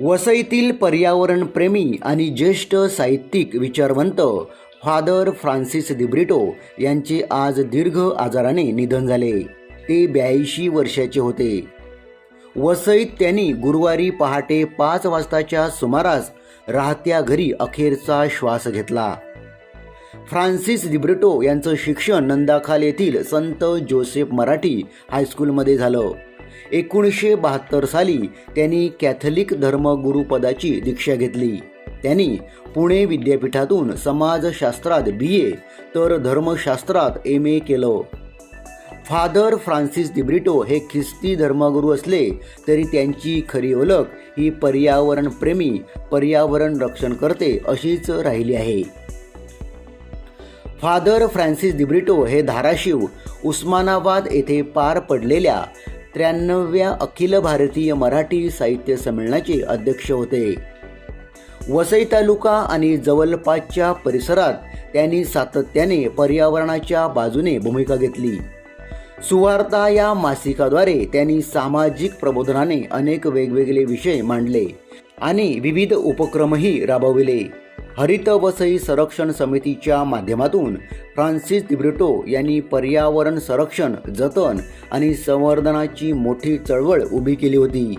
वसईतील पर्यावरणप्रेमी आणि ज्येष्ठ साहित्यिक विचारवंत फादर फ्रान्सिस दिब्रिटो यांचे आज दीर्घ आजाराने निधन झाले. ते ब्याऐंशी वर्षाचे होते. वसईत त्यांनी गुरुवारी पहाटे पाच वाजताच्या सुमारास राहत्या घरी अखेरचा श्वास घेतला. फ्रान्सिस दिब्रिटो यांचं शिक्षण नंदाखाल येथील संत जोसेफ मराठी हायस्कूलमध्ये झालं. एकोणीसशे बहात्तर साली त्यांनी कॅथलिक धर्मगुरुपदाची दीक्षा घेतली. त्यांनी पुणे विद्यापीठातून समाजशास्त्रात बी ए तर धर्मशास्त्रात एम ए केलं. फादर फ्रान्सिस दिब्रिटो हे ख्रिस्ती धर्मगुरू असले तरी त्यांची खरी ओळख ही पर्यावरणप्रेमी पर्यावरण रक्षण करते अशीच राहिली आहे. फादर फ्रान्सिस दिब्रिटो हे धाराशिव उस्मानाबाद येथे पार पडलेल्या त्र्याण्णव्या अखिल भारतीय मराठी साहित्य संमेलनाचे अध्यक्ष होते. वसई तालुका आणि जवळपासच्या परिसरात त्यांनी सातत्याने पर्यावरणाच्या बाजूने भूमिका घेतली. सुवार्ता या मासिकाद्वारे त्यांनी सामाजिक प्रबोधनाने अनेक वेगवेगळे विषय मांडले आणि विविध उपक्रमही राबविले. हरित वसई संरक्षण समितीच्या माध्यमातून फ्रान्सिस दिब्रिटो यांनी पर्यावरण संरक्षण जतन आणि संवर्धनाची मोठी चळवळ उभी केली होती.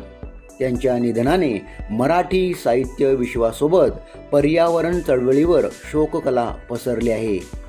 त्यांच्या निधनाने मराठी साहित्य विश्वासोबत पर्यावरण चळवळीवर शोककला पसरली आहे.